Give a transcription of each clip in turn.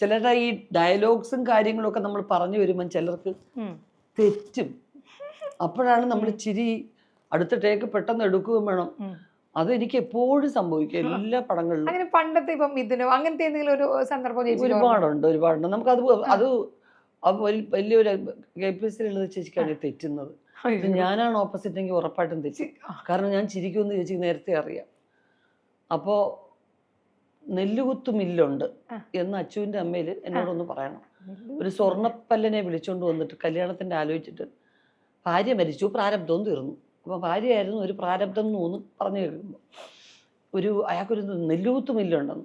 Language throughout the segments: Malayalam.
ചിലരുടെ ഈ ഡയലോഗ്സും കാര്യങ്ങളൊക്കെ നമ്മൾ പറഞ്ഞു വരുമ്പം ചിലർക്ക് തെറ്റും. അപ്പോഴാണ് നമ്മൾ ചിരി അടുത്ത ടേക്ക് പെട്ടെന്ന് എടുക്കുകയും വേണം. അത് എനിക്ക് എപ്പോഴും സംഭവിക്കും എല്ലാ പടങ്ങളിലും. അങ്ങനെ പണ്ടത്തെ ഇപ്പം ഇതിനോ അങ്ങനത്തെ എന്തെങ്കിലും ഒരു സന്ദർഭം ഒരുപാടുണ്ട് ഒരുപാടുണ്ട്. നമുക്ക് അത് അത് വലിയൊരു കെ പി എസ് ഉള്ളത് ചേച്ചിക്കാണ് തെറ്റുന്നത്. ഞാനാണ് ഓപ്പോസിറ്റ് എങ്കിൽ ഉറപ്പായിട്ടും തെറ്റി. കാരണം ഞാൻ ചിരിക്കുമെന്ന് ചേച്ചിക്ക് നേരത്തെ അറിയാം. അപ്പോൾ നെല്ലുകുത്തു മില്ലുണ്ട്. എന്ന് അച്ചുവിന്റെ അമ്മയിൽ എന്നോടൊന്ന് പറയണം. ഒരു സ്വർണപ്പല്ലനെ വിളിച്ചോണ്ട് വന്നിട്ട് കല്യാണത്തിന്റെ ആലോചിച്ചിട്ട് ഭാര്യ മരിച്ചു പ്രാരബ്ധവും തീർന്നു. അപ്പൊ ഭാര്യയായിരുന്നു ഒരു പ്രാരബ്ധം എന്ന് തോന്നും പറഞ്ഞു കേൾക്കുമ്പോൾ ഒരു അയാൾക്കൊരു നെല്ലുകുത്തു മില്ലുണ്ടെന്ന്.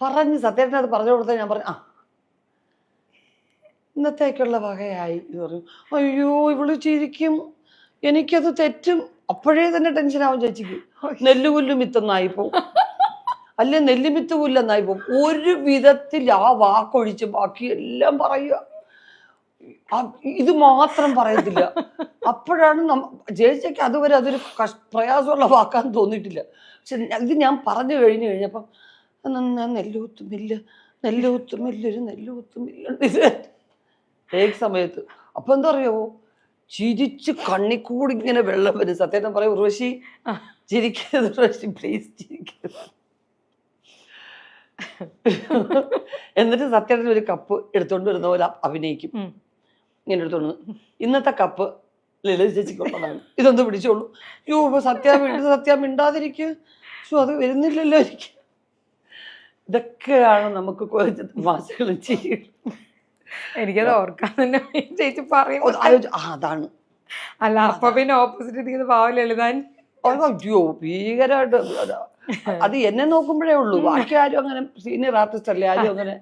പറഞ്ഞ് സത്യേട്ടൻ അത് പറഞ്ഞു കൊടുത്താൽ ഞാൻ പറഞ്ഞു ആ ഇന്നത്തേക്കുള്ള വകയായി എന്ന് പറഞ്ഞു. അയ്യോ ഇവൾ ചിരിക്കും. എനിക്കത് തെറ്റും. അപ്പോഴേ തന്നെ ടെൻഷനാവും ചേച്ചിക്ക്. നെല്ലുകുല്ലും ഇത്തന്നായിപ്പോ അല്ലെ? നെല്ലുമിത്ത് പുല്ലെന്നായി പോവും ഒരു വിധത്തിൽ ആ വാക്കൊഴിച്ച് ബാക്കി എല്ലാം പറയുക. ഇത് മാത്രം പറയത്തില്ല. അപ്പോഴാണ് നമ്മ ജയിച്ചയ്ക്ക് അതുവരെ അതൊരു കഷ് പ്രയാസമുള്ള വാക്കാൻ തോന്നിയിട്ടില്ല. പക്ഷെ ഇത് ഞാൻ പറഞ്ഞു കഴിഞ്ഞു കഴിഞ്ഞപ്പം ഞാൻ നെല്ലുകുത്തുമില്ല നെല്ലുകുത്തുമില്ല ഒരു നെല്ലുകുത്തുമില്ല ഇത്. ഏക സമയത്ത്. അപ്പൊ എന്താ അറിയാവോ ചിരിച്ച് കണ്ണിക്കൂടി ഇങ്ങനെ വെള്ളം വരും. സത്യം പറയും ഉർവശി. ചിരിക്കരുത് ഉർവശി പ്ലീസ് ചിരിക്കരുത്. എന്നിട്ട് സത്യത്തിൽ ഒരു കപ്പ് എടുത്തോണ്ട് വരുന്ന പോലെ അഭിനയിക്കും. ഇങ്ങനെ എടുത്തോണ്ട് ഇന്നത്തെ കപ്പ് ലളിത ചേച്ചിക്കുള്ളതാണ് ഇതൊന്ന് പിടിച്ചോളൂ. യോ ഇപ്പൊ സത്യ സത്യ മിണ്ടാതിരിക്കുക ഷോ അത് വരുന്നില്ലല്ലോ എനിക്ക്. ഇതൊക്കെയാണ് നമുക്ക് കുറച്ച് മാസങ്ങളും ചെയ്യും എനിക്കത് ഓർക്കാൻ തന്നെ. ചേച്ചി പറയും. അതാണ്. അല്ല അപ്പൊ പിന്നെ ഓപ്പോസിറ്റ് ഇരിക്കുന്ന പാവം ലളിതാൻ. അയ്യോ ഭീകരമായിട്ട് അത് എന്നെ നോക്കുമ്പോഴേ ഉള്ളൂ. ബാക്കി ആരും അങ്ങനെ സീനിയർ ആർട്ടിസ്റ്റ് അല്ലേ ആരും അങ്ങനെ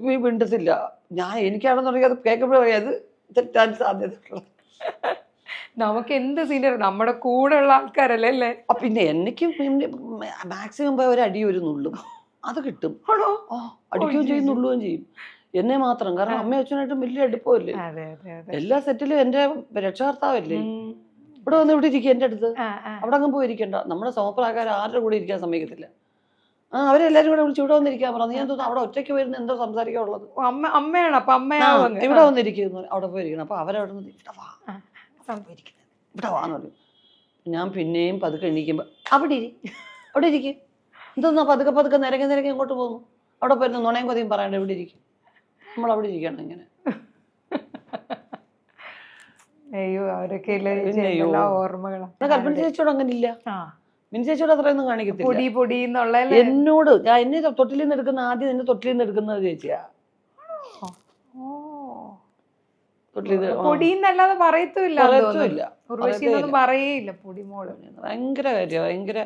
വി- മിണ്ടത്തില്ല. ഞാൻ എനിക്കാണെന്നുണ്ടെങ്കിൽ അത് കേൾക്കുമ്പോഴേ അത് തെറ്റാൻ സാധ്യതയുള്ള നമുക്ക് എന്ത് സീനിയർ നമ്മുടെ കൂടെ ഉള്ള ആൾക്കാരല്ലേ അല്ലേ? പിന്നെ എനിക്ക് മാക്സിമം പോയ ഒരു അടി ഒരു നുള്ളും. അത് കിട്ടും. ആണോ? അടിക്കുകയും ചെയ്യും നുള്ളുകയും ചെയ്യും. എന്നെ മാത്രം. കാരണം അമ്മയും അച്ഛനായിട്ടും വലിയ അടുപ്പമല്ലേ? എല്ലാ സെറ്റിലും എന്റെ രക്ഷകർത്താവല്ലേ. ഇവിടെ വന്ന് ഇവിടെ ഇരിക്കുക എന്റെ അടുത്ത്. അവിടെ അങ്ങ് പോയിരിക്കണ്ട. നമ്മുടെ സമപ്രായക്കാർ ആരുടെ കൂടെ ഇരിക്കാൻ സമ്മതിക്കത്തില്ല. ആ അവരെല്ലാരും കൂടെ വിളിച്ച് ഇവിടെ വന്നിരിക്കാൻ പറഞ്ഞു. ഞാൻ തോന്നുന്നു അവിടെ ഒറ്റയ്ക്ക് വരുന്ന എന്തോ സംസാരിക്കാനുള്ളത്? ഓ, അമ്മ അമ്മയാണ്. അപ്പൊ അമ്മയാണ് ഇവിടെ വന്നിരിക്കുന്നു. അവിടെ പോയിരിക്കണം അപ്പൊ അവരവിടെ നിന്ന് ഇവിടെ വാ. ഇവിടെ വാന്ന് പറയും ഞാൻ പിന്നെയും പതുക്കെ എണീക്കുമ്പോ അവിടെ ഇരി. അവിടെ ഇരിക്കും. എന്തോന്നാ പതുക്കെ പതുക്കെ നിരങ്ങി നിരങ്ങി ഇങ്ങോട്ട് പോകുന്നു? അവിടെ പോയിരുന്നു നുണയും കൊതിയും പറയണ്ട. ഇവിടെ ഇരിക്കും. നമ്മൾ അവിടെ ഇരിക്കണം ഇങ്ങനെ. അയ്യോ അവരൊക്കെ ഇല്ലേ ചേച്ചി, പിന്നെ അയ്യോ. ഓർമ്മകളാണ് കൽപ്പന ചേച്ചിയോട് അങ്ങനെ ഇല്ല ആ. മിനി ചേച്ചിയോട് അത്രയൊന്നും കാണിക്കത്തില്ല. പൊടി പൊടി എന്നുള്ള എന്നോട് ഞാൻ എന്നെ തൊട്ടിലിൽ നിന്ന് എടുക്കുന്ന ആദ്യം എന്നെ തൊട്ടിലിൽ നിന്ന് എടുക്കുന്നത് ചേച്ചിയാ. പൊടിന്നല്ലാതെ പറയത്തുമില്ല പറയത്തുമില്ല. പറയേയില്ല ഭയങ്കര കാര്യ ഭയങ്കര